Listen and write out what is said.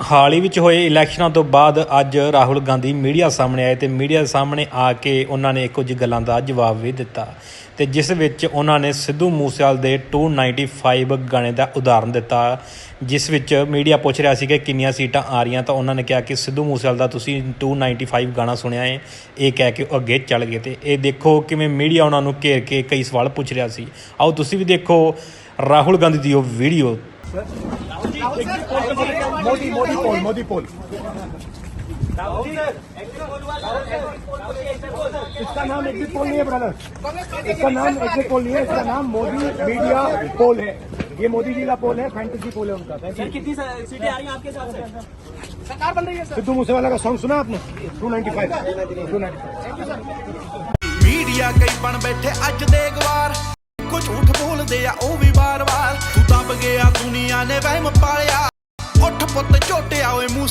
ਹਾਲ ਹੀ ਵਿੱਚ ਹੋਏ ਇਲੈਕਸ਼ਨਾਂ ਤੋਂ ਬਾਅਦ ਅੱਜ ਰਾਹੁਲ ਗਾਂਧੀ ਮੀਡੀਆ ਸਾਹਮਣੇ ਆਏ ਤੇ ਮੀਡੀਆ ਸਾਹਮਣੇ ਆ ਕੇ ਉਹਨਾਂ ਨੇ ਕੁਝ ਗੱਲਾਂ ਦਾ ਜਵਾਬ ਵੀ ਦਿੱਤਾ। ਤੇ ਜਿਸ ਵਿੱਚ ਉਹਨਾਂ ਨੇ ਸਿੱਧੂ ਮੂਸੇਵਾਲ ਦੇ 295 ਗਾਣੇ ਦਾ ਉਦਾਹਰਨ ਦਿੱਤਾ, ਜਿਸ ਵਿੱਚ ਮੀਡੀਆ ਪੁੱਛ ਰਿਹਾ ਸੀ ਕਿ ਕਿੰਨੀਆਂ ਸੀਟਾਂ ਆ ਰਹੀਆਂ, ਤਾਂ ਉਹਨਾਂ ਨੇ ਕਿਹਾ ਕਿ ਸਿੱਧੂ ਮੂਸੇਵਾਲ ਦਾ ਤੁਸੀਂ 295 ਗਾਣਾ ਸੁਣਿਆ ਹੈ ਇਹ ਕਹਿ ਕੇ ਉਹ ਅੱਗੇ ਚੱਲ ਗਏ ਤੇ ਇਹ ਦੇਖੋ ਕਿਵੇਂ ਮੀਡੀਆ ਉਹਨਾਂ ਨੂੰ ਘੇਰ ਕੇ ਕਈ ਸਵਾਲ ਪੁੱਛ ਰਿਹਾ ਸੀ। ਆਓ ਤੁਸੀਂ ਵੀ ਦੇਖੋ ਰਾਹੁਲ ਗਾਂਧੀ ਦੀ ਉਹ video Modi Modi poll Modi poll. इसका नाम एग्जिट पोल नहीं है ब्रदर इसका नाम एग्जिट पोल नहीं है इसका नाम मोदी मीडिया पोल है। ये मोदी जी का पोल है फैंटेसी पोल है उनका। कितनी सीटें आ रही हैं आपके साथ सरकार बन रही है सिद्धू मूसेवाला का सॉन्ग सुना आपने? Two ninety five two ninety media कई बन बैठे अज दे गवार कुछ झूठ बोलते आ ਦੁਨੀਆ ਨੇ ਵਹਿਮ ਪਾਲਿਆ। ਉੱਠ ਪੁੱਤ ਝੋਟਿਆ ਓਏ ਮੂੰਹ